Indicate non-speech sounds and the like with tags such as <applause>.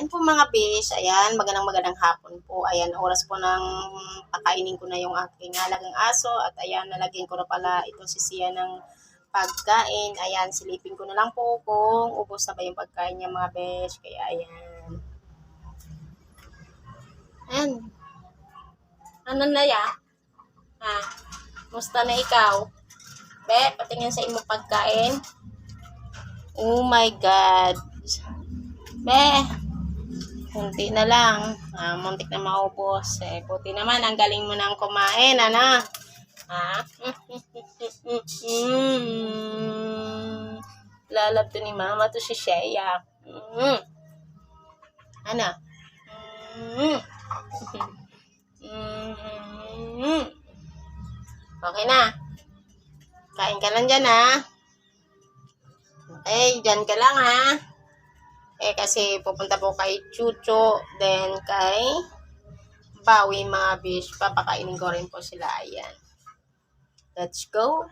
Ayan po mga bish, ayan, magandang magandang hapon po. Ayan, oras po ng pakainin ko na yung aking alagang aso. At ayan, nalagyan ko na pala ito si Sia ng pagkain. Ayan, silipin ko na lang po kung ubos na ba yung pagkain niya mga besh. Kaya ayan. Ayan. Ano na ya? Ha? Musta na ikaw? Be, patingin sa imong pagkain. Oh my God. Be, kunti na lang. Ah, muntik na maubos. Eh, buti naman, ang galing mo nang kumain, ano? <laughs> Ha? Mm. Lalab to ni mama to si Shea. Mm. Mm. Mm. <laughs> Okay na. Kain ka lang dyan, ha? Okay, dyan ka lang, ha? Eh, kasi pupunta po kay Chucho, then kay Bawi, mga bish. Papakainin ko rin po sila. Ayan. Let's go.